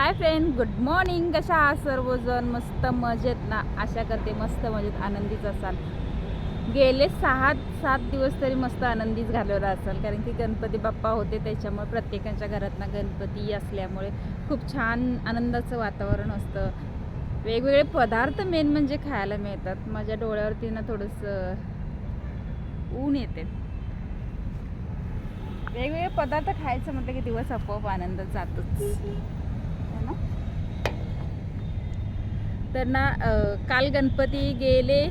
Hi friend good morning. कशा आहात सर्वजण? मस्त मजेत ना? आशा करते मस्त मजेत आनंदीच असाल. गेले सहा सात दिवस तरी मस्त आनंदीच घालवला असाल. कारण की गणपती बाप्पा होते त्याच्यामुळे प्रत्येकाच्या घरातना गणपती असल्यामुळे खूप छान आनंदाचं वातावरण असतं. वेगवेगळे पदार्थ मेन म्हणजे खायला मिळतात. माझ्या डोळ्यावरती ना थोडंसं ऊन येते. वेगवेगळे पदार्थ खायचं म्हटलं की दिवस आपोआप आनंद जातोच. तर ना काल गणपती गेले.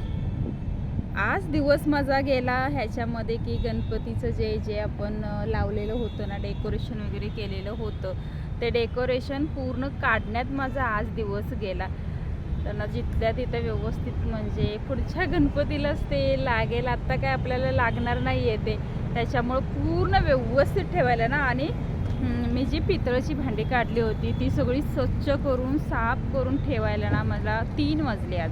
आज दिवस माझा गेला ह्याच्यामध्ये की गणपतीचं जे जे आपण लावलेलं होतं ना डेकोरेशन वगैरे केलेलं होतं ते डेकोरेशन पूर्ण काढण्यात माझा आज दिवस गेला. तर ना जिथल्या तिथं व्यवस्थित म्हणजे पुढच्या गणपतीलाच ते लागेल आत्ता काय आपल्याला लागणार नाही आहे ते. त्याच्यामुळं पूर्ण व्यवस्थित ठेवायला ना आणि मी जी पितळची भांडी काढली होती ती सगळी स्वच्छ करून साफ करून ठेवायला ना मला तीन वाजले आज.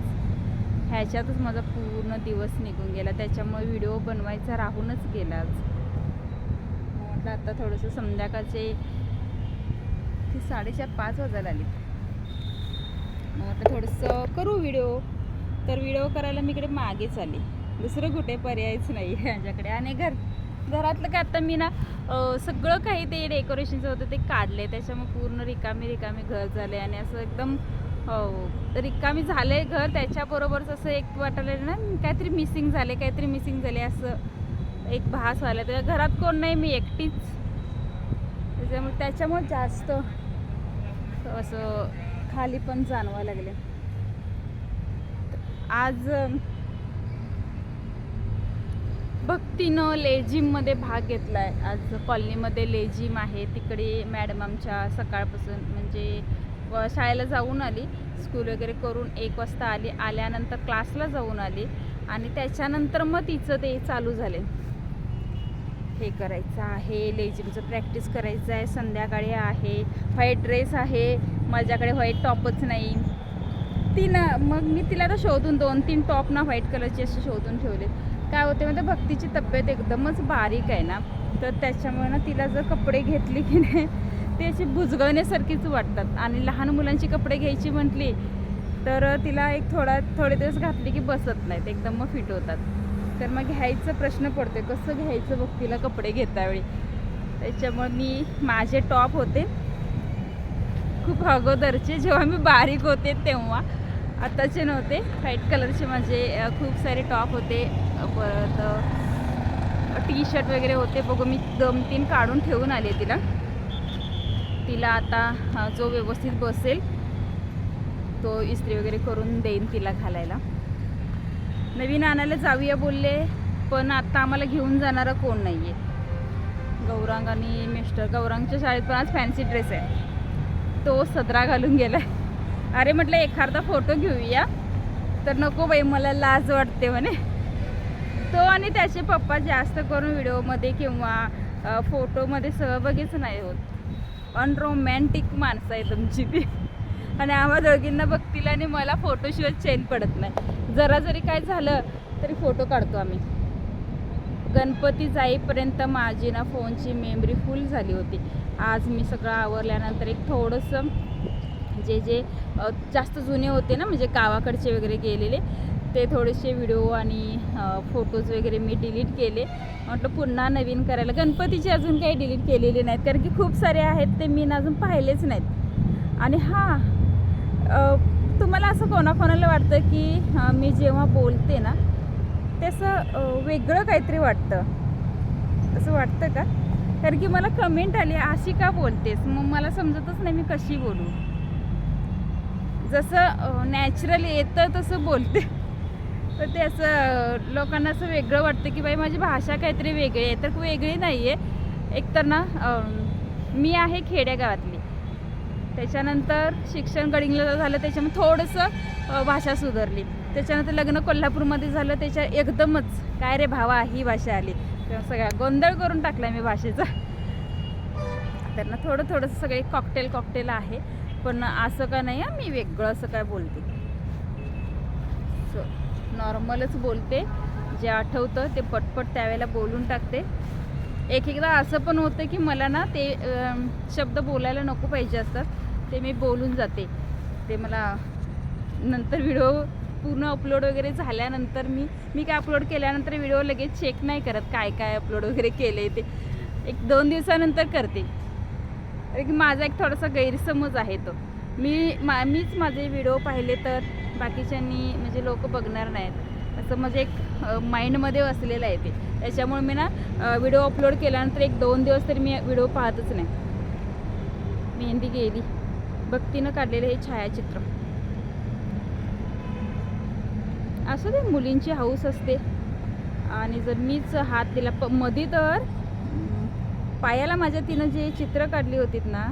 ह्याच्यातच माझा पूर्ण दिवस निघून गेला. त्याच्यामुळे व्हिडिओ बनवायचा राहूनच गेला आज. म्हटलं आता थोडंसं संध्याकाळचे ती साडेचार पाच वाजायला आली. मग आता थोडंसं करू व्हिडिओ. तर व्हिडिओ करायला मी इकडे मागेच आली. दुसरं कुठे पर्यायच नाही माझ्याकडे आणि घर घरातलं काय आता मी ना सगळं काही ते डेकोरेशनचं होतं ते काढले त्याच्यामुळे पूर्ण रिकामी रिकामी घर झाले आणि असं एकदम अं, रिकामी आहे घर. त्याच्याबरोबरच असं एक वाटायला ना काहीतरी मिसिंग झाले काहीतरी मिसिंग झाले असं एक भास व्हायला तर घरात कोण नाही मी एकटीच. त्याच्यामुळे त्याच्यामुळे जास्त असं खाली पण जाणवा लागले. आज भक्तीनं लेझिममध्ये भाग घेतला आहे आज कॉलनीमध्ये लेझिम आहे. तिकडे मॅडम आमच्या सकाळपासून म्हणजे व शाळेला जाऊन आली. स्कूल वगैरे करून एक वाजता आली. आल्यानंतर क्लासला जाऊन आली. आणि त्याच्यानंतर मग तिचं ते चालू झाले. हे करायचं आहे. लेझिमचं प्रॅक्टिस करायचं आहे. संध्याकाळी आहे. व्हाईट ड्रेस आहे. माझ्याकडे व्हाईट टॉपच नाही. ती ना मग मी तिला तर शोधून दोन तीन टॉप ना व्हाईट कलरचे असे शोधून ठेवले काय होते म्हणजे भक्तीची तब्येत एकदमच बारीक आहे ना. तर त्याच्यामुळे ना तिला जर कपडे घेतले की नाही ते अशी बुजगवण्यासारखीच वाटतात. आणि लहान मुलांची कपडे घ्यायची म्हटली तर तिला एक थोडा थोडे दिवस घातली की बसत नाहीत. एकदम मग फिट होतात. तर मग घ्यायचा प्रश्न पडतोय कसं घ्यायचं भक्तीला कपडे घेतावेळी. त्याच्यामुळे मी माझे टॉप होते. खूप अगोदरचे जेव्हा मी बारीक होते तेव्हा. आताचे नव्हते. व्हाईट कलरचे माझे खूप सारे टॉप होते. परत टी शर्ट वगैरे होते. बघू मी दम तीन काढून ठेवून आले तिला. तिला आता जो व्यवस्थित बसेल तो इस्त्री वगैरे करून देईन तिला घालायला. नवीन आणायला जाऊया बोलले पण आता आम्हाला घेऊन जाणारा कोण नाही आहे गौरांग आणि मिस्टर गौरांगच्या शाळेत पण आज फॅन्सी ड्रेस आहे. तो सदरा घालून गेलाय. अरे म्हटलं एखादा फोटो घेऊया. तर नको बाई मला लाज वाटते म्हणे. तो आणि त्याचे पप्पा जास्त करून व्हिडिओमध्ये किंवा फोटोमध्ये सहभागीच नाही होत. अनरोमॅन्टिक माणसं आहे तुमची ती. आणि आम्हा दोघींना बघतील आणि मला फोटोशिवाय चेन पडत नाही. जरा जरी काय झालं तरी फोटो काढतो आम्ही. गणपती जाईपर्यंत माझी ना फोनची मेमरी फुल झाली होती. आज मी सगळं आवरल्यानंतर एक थोडंसं जे जे जास्त जुने होते ना म्हणजे गावाकडचे वगैरे गेलेले ते थोडेसे व्हिडिओ आणि फोटोज वगैरे मी डिलीट केले. म्हटलं पुन्हा नवीन करायला. गणपतीचे अजून काही डिलीट केलेले नाहीत कारण की खूप सारे आहेत ते मी ना अजून पाहिलेच नाहीत. आणि हां तुम्हाला असं कोणाकोणाला वाटतं की मी जेव्हा बोलते ना तसं वेगळं काहीतरी वाटतं. असं वाटतं का? कारण की मला कमेंट आली अशी का बोलतेस? मग मला समजतच नाही मी कशी बोलू. जसं नॅचरल येतं तसं बोलते. तर ते असं लोकांना असं वेगळं वाटतं की बाई माझी भाषा काहीतरी वेगळी आहे. तर वेगळी नाही आहे एकतर ना मी आहे खेड्यागावातली त्याच्यानंतर शिक्षण गडिंगला झालं त्याच्यामुळे थोडंसं भाषा सुधारली. त्याच्यानंतर लग्न कोल्हापूरमध्ये झालं त्याच्या एकदमच काय रे भावा ही भाषा आली. सगळा गोंधळ करून टाकला मी भाषेचा. त्यांना थोडं थोडंसं सगळे कॉकटेल कॉकटेल आहे. पण असं का नाही मी वेगळं असं काय बोलते. नॉर्मलच बोलते. जे आठवतं ते पटपट त्यावेळेला बोलून टाकते. एक एकदा असं पण होतं की मला ना ते शब्द बोलायला नको पाहिजे असतात. ते मी बोलून जाते. ते मला नंतर व्हिडिओ पूर्ण अपलोड वगैरे झाल्यानंतर मी मी काय अपलोड केल्यानंतर व्हिडिओ लगेच चेक नाही करत काय काय अपलोड वगैरे केले ते. एक दोन दिवसानंतर करते. माझा एक थोडासा गैरसमज आहे तो. मी मा मीच माझे व्हिडिओ पाहिले तर बाकीच्यांनी म्हणजे लोक बघणार नाहीत. असं म्हणजे एक माइंडमध्ये बसलेलं आहे ते. त्याच्यामुळे मी ना व्हिडिओ अपलोड केल्यानंतर एक दोन दिवस तरी मी व्हिडिओ पाहतच नाही. मेहंदी गेली. भक्तीनं काढलेलं हे छायाचित्र. असं ते मुलींची हाऊस असते. आणि जर मीच हात दिला प मधी तर पायाला माझ्या तिनं जे चित्र काढली होतीत ना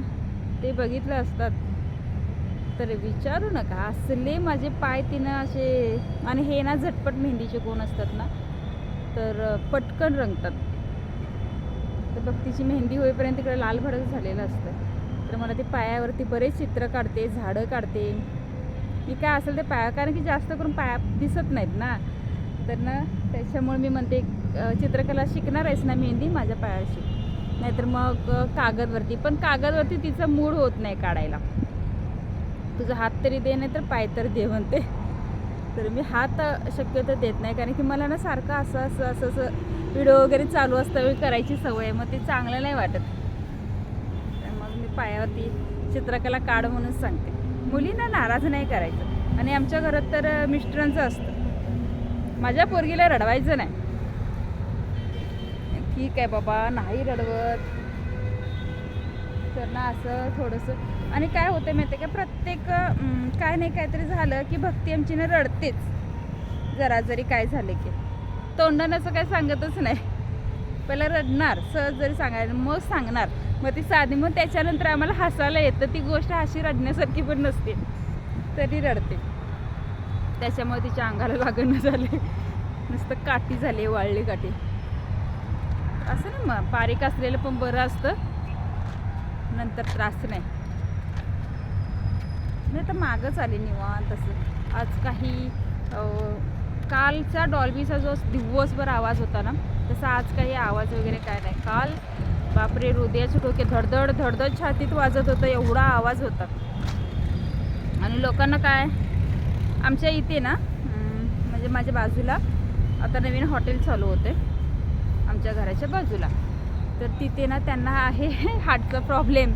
ते बघितलं असतात. तर विचारू नका. असले माझे पाय तिनं असे आणि हे ना झटपट मेहंदीचे कोण असतात ना तर पटकन रंगतात. तर भक्तीची मेहंदी होईपर्यंत इकडे लाल भडक झालेलं असतं. तर मला ते पायावरती बरेच चित्र काढते झाडं काढते. मी काय असेल ते पाया कारण की जास्त करून पाया दिसत नाहीत ना. तर ना त्याच्यामुळे मी म्हणते चित्रकला शिकणार आहेस ना मेहंदी? माझ्या पायाशी. नाहीतर मग कागदवरती. पण कागदवरती तिचा मूड होत नाही काढायला. तुझा हात तरी दे नाही तर पाय तर दे म्हणते. तर मी हात शक्यतो देत नाही कारण की मला ना सारखं असं असं असं असं व्हिडिओ वगैरे चालू असतं वेळी करायची सवय आहे मग ते चांगलं नाही वाटत. मग मी पायावरती चित्रकला काढ म्हणून सांगते. मुलींना नाराज नाही करायचं. आणि आमच्या घरात तर मिस्टरांचं असतं. माझ्या पोरगीला रडवायचं नाही. ठीक आहे बाबा नाही रडवत. तर ना असं थोडंसं आणि काय होतं माहिती आहे का? प्रत्येक काय नाही काहीतरी झालं की भक्ती आमची ना रडतेच. जरा जरी काय झालं की. तोंडानं असं काय सांगतच नाही. पहिला रडणार सहज जरी सांगायला मग सांगणार. मग ती साधी मग त्याच्यानंतर आम्हाला हसायला येतं. ती गोष्ट अशी रडण्यासारखी पण नसते. तरी रडते. त्याच्यामुळे तिच्या अंगाला लागणं झाले नुसतं काठी झाली वाळली काठी. असं ना मग बारीक असलेलं पण बरं असतं. नंतर त्रास नाही. नाही तर मागंच आले निवांत असं. आज काही कालचा डॉल्बीचा जो दिवसभर आवाज होता ना तसा आज काही आवाज वगैरे काय नाही. काल बापरे हृदयाचे डोके धडधड धडधड छातीत वाजत होतं एवढा आवाज होता. आणि लोकांना काय आमच्या इथे ना म्हणजे माझ्या बाजूला आता नवीन हॉटेल चालू होते आमच्या घराच्या बाजूला. तर तिथे ना त्यांना आहे हार्टचा प्रॉब्लेम.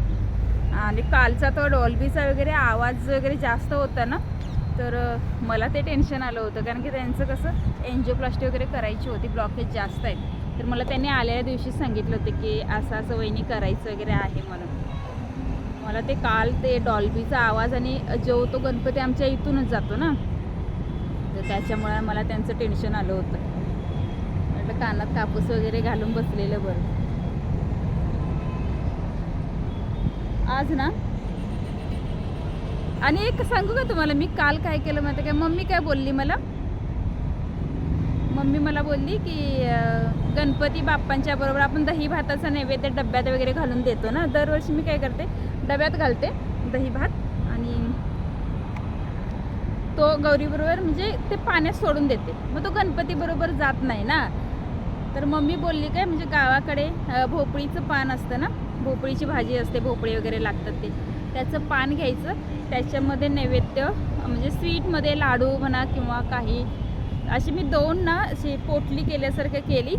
आणि कालचा तो डॉल्बीचा वगैरे आवाज वगैरे जास्त होता ना तर मला ते टेन्शन आलं होतं. कारण की त्यांचं कसं एन्जिओप्लास्टी वगैरे करायची होती ब्लॉकेज जास्त आहेत. तर मला त्यांनी आलेल्या दिवशी सांगितलं होतं की असं असं वहिनी करायचं वगैरे आहे म्हणून. मला ते काल ते डॉल्बीचा आवाज आणि जो तो गणपती आमच्या इथूनच जातो ना तर त्याच्यामुळे मला त्यांचं टेन्शन आलं होतं. म्हटलं कानात कापूस वगैरे घालून बसलेलं बरं. आज ना. आणि एक सांगू का तुम्हाला मी काल काय केलं माहिती काय मम्मी काय बोलली मला? मम्मी मला बोलली की गणपती बाप्पांच्या बरोबर आपण दही भाताचा नैवेद्य डब्यात वगैरे घालून देतो ना. दरवर्षी मी काय करते डब्यात घालते दही भात आणि तो गौरीबरोबर म्हणजे ते पाण्यात सोडून देते. मग तो गणपती बरोबर जात नाही ना. तर मम्मी बोलली काय म्हणजे गावाकडे भोपळीचं पान असतं ना भोपळीची भाजी असते भोपळे वगैरे लागतात ते. त्याचं पान घ्यायचं. त्याच्यामध्ये नैवेद्य म्हणजे स्वीटमध्ये लाडू म्हणा किंवा काही. अशी मी दोन ना अशी पोटली केल्यासारखं केली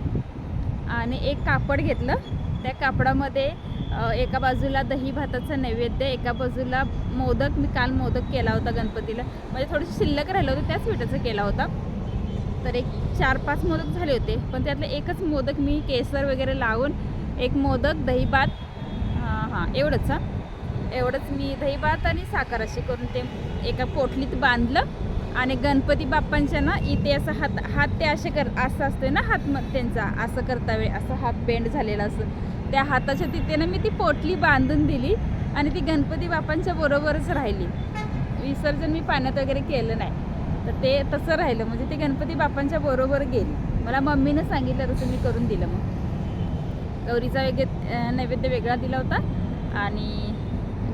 आणि एक कापड घेतलं. त्या कापडामध्ये एका बाजूला दही भाताचं नैवेद्य एका बाजूला मोदक. मी काल मोदक केला होता गणपतीला. म्हणजे थोडंसं शिल्लक राहिलं होतं त्याच पिठाचं केला होता. तर एक चार पाच मोदक झाले होते. पण त्यातलं एकच मोदक मी केसर वगैरे लावून एक मोदक दही भात हां हां. एवढंच हां? एवढंच मी दही भात आणि साखर अशी करून ते एका पोटलीत बांधलं आणि गणपती बाप्पांच्या ना इथे असं हात हात ते असे कर असं असतोय ना हात मग त्यांचा असं करता वेळ असं हात बेंड झालेला असं. त्या हाताच्या तिथे ना मी ती पोटली बांधून दिली आणि ती गणपती बाप्पांच्या बरोबरच राहिली. विसर्जन मी पाण्यात वगैरे केलं नाही. तर ते तसं राहिलं. म्हणजे ते गणपती बाप्पांच्या बरोबर गेली. मला मम्मीनं सांगितलं तसं मी करून दिलं मग. गौरीचा वेगळे नैवेद्य वेगळा दिला होता आणि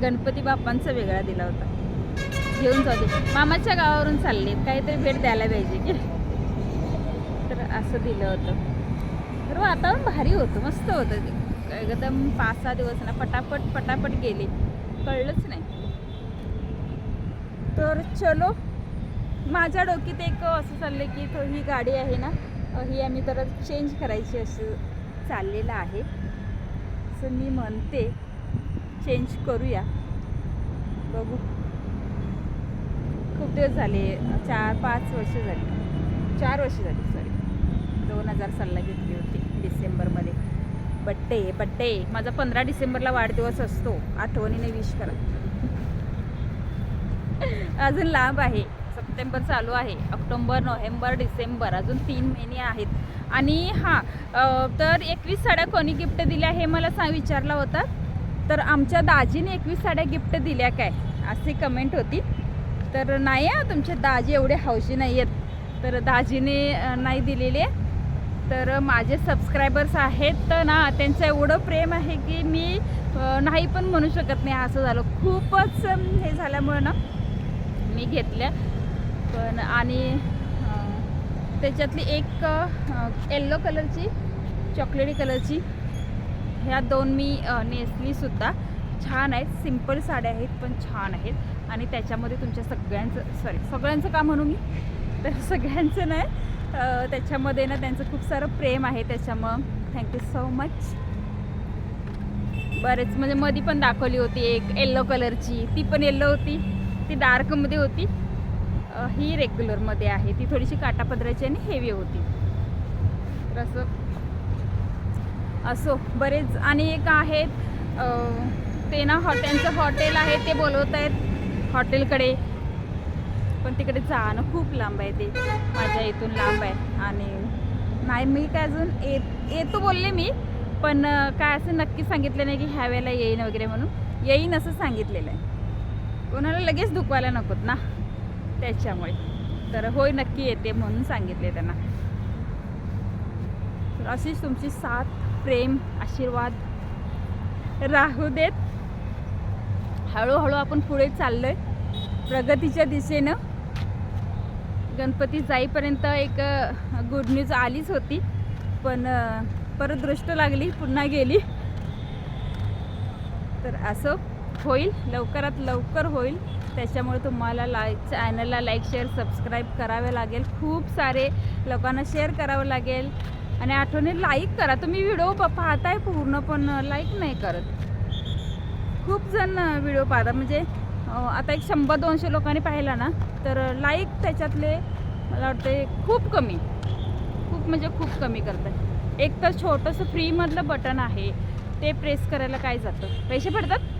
गणपती बाप्पांचा वेगळा दिला होता. घेऊन जाऊ दे. मामाच्या गावावरून चालले काहीतरी भेट द्यायला पाहिजे की? तर असं दिलं होतं. तर वातावरण भारी होतं. मस्त होतं ते. एकदम पाच सहा दिवस ना पटापट पटापट गेले. कळलंच नाही. तर चलो. माझ्या डोकीत एक असं चाललं की तो ही गाडी आहे ना ही आम्ही तर चेंज करायची असं चाललेलं आहे. सो मी म्हणते चेंज करूया. बघू. खूप दिवस झाले चार पाच वर्ष झाली. चार वर्ष झाली सॉरी दोन हजार सालला घेतली होती डिसेंबरमध्ये. बड्डे बड्डे माझा पंधरा डिसेंबरला वाढदिवस असतो. आठवणीने विश करा. अजून लांब आहे. सप्टेंबर चालू आहे. ऑक्टोंबर नोव्हेंबर डिसेंबर अजून तीन महिने आहेत. आणि हां तर एकवीस साड्या कोणी गिफ्ट दिल्या हे मला सांग विचारला होता. तर आमच्या दाजीने एकवीस साड्या गिफ्ट दिल्या काय? अशी कमेंट होती. तर नाही हा तुमचे दाजी एवढे हौशी नाही आहेत तर दाजीने नाही दिलेले. तर माझे सबस्क्रायबर्स आहेत तर ना त्यांचं एवढं प्रेम आहे की मी नाही पण म्हणू शकत नाही. असं झालं. खूपच हे झाल्यामुळं ना मी घेतल्या. पण आणि त्याच्यातली एक येल्लो कलरची चॉकलेटी कलरची ह्या दोन मी नेसलीसुद्धा छान आहेत सिंपल साड्या आहेत पण छान आहेत. आणि त्याच्यामध्ये तुमच्या सगळ्यांचं सॉरी सगळ्यांचं का म्हणू मी? तर सगळ्यांचं नाही. त्याच्यामध्ये ना त्यांचं खूप सारं प्रेम आहे त्याच्यामुळं थँक्यू सो मच बरेच म्हणजे मधी पण दाखवली होती एक येल्लो कलरची ती पण येल्लो होती. ती डार्कमध्ये होती. ही रेग्युलरमध्ये आहे. ती थोडीशी काटापदराची आणि हेवी होती. तर असं असो बरेच. आणि एक आहेत ते ना हॉ त्यांचं हॉटेल आहे ते बोलवत आहेत हॉटेलकडे. पण तिकडे जाणं खूप लांब आहे ते. माझ्या इथून लांब आहे. आणि नाही मी काय अजून येत येतो बोलले मी. पण काय असं नक्की सांगितलं नाही की ह्या वेळेला येईन वगैरे म्हणून. येईन असं सांगितलेलं आहे. कोणाला लगेच दुखवायला नकोत ना. त्याच्यामुळे. तर होय नक्की येते म्हणून सांगितले त्यांना. तर अशीच तुमची साथ प्रेम आशीर्वाद. राहू देत. हळूहळू आपण पुढे चाललोय. प्रगतीच्या दिशेनं. गणपती जाईपर्यंत एक गुड न्यूज आलीच होती. पण परत दृष्ट लागली पुन्हा गेली. तर असं होईल. लवकरात लवकर होईल. त्याच्यामुळे तुम्हाला लाईक चॅनलला लाईक शेअर सबस्क्राईब करावे लागेल. खूप सारे लोकांना शेअर करावं लागेल. आणि आठवणी लाईक करा. तुम्ही व्हिडिओ पाहताय पूर्ण पण लाईक नाही करत. खूप जण व्हिडिओ पाहतात. म्हणजे आता एक शंभर दोनशे लोकांनी पाहिला ना तर लाईक त्याच्यातले मला वाटते खूप कमी. खूप म्हणजे खूप कमी करतात. एक तर छोटंसं फ्रीमधलं बटन आहे. ते प्रेस करायला काय जातं? पैसे पडतात?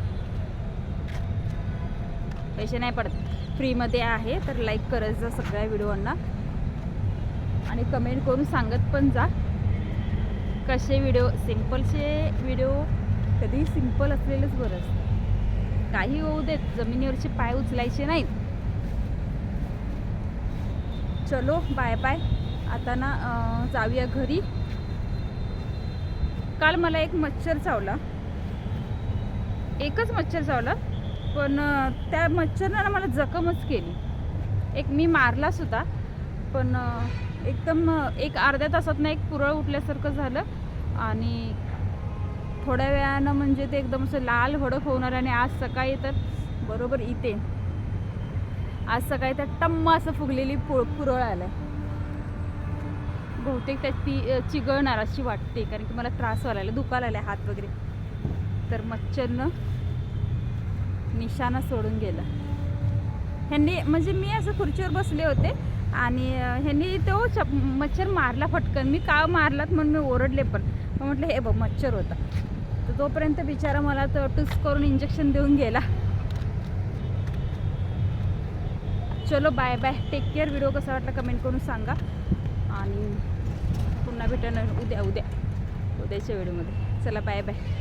पैसे नाही पडत. फ्रीमध्ये आहे तर लाईक करत जा सगळ्या व्हिडिओंना. आणि कमेंट करून सांगत पण जा. कसे व्हिडिओ सिम्पलचे व्हिडिओ कधी सिंपल असलेलंच बरं असतं. काही होऊ देत जमिनीवरचे पाय उचलायचे नाहीत. चलो बाय बाय आता ना जाऊया घरी. काल मला एक मच्छर चावला. एकच मच्छर चावला. पण त्या मच्छरनं मला जखमच केली. एक मी मारला सुद्धा पण एकदम एक अर्ध्या तासात ना एक पुरळ उठल्यासारखं झालं आणि थोड्या वेळानं म्हणजे ते एकदम असं लाल भडक होणार आणि आज सकाळी तर बरोबर इथे. आज सकाळी त्या टम्म असं फुगलेली पु पुरळ आलं बहुतेक त्यात ती चिघळणार अशी वाटते कारण की मला त्रास व्हायला दुखायला आला हात वगैरे. तर मच्छरनं निशाणा सोडून गेला. ह्यांनी म्हणजे मी असं खुर्चीवर बसले होते आणि ह्यांनी तो चप मच्छर मारला फटकन मी का मारलात म्हणून मी ओरडले पण. मग म्हटलं हे बघ मच्छर होता. तर तोपर्यंत बिचारा मला तो टूस करून इंजेक्शन देऊन गेला. चलो bye bye take care video कसा वाटला कमेंट करून सांगा. आणि पुन्हा भेटणार उद्या उद्या. उद्याच्या व्हिडिओमध्ये चला बाय बाय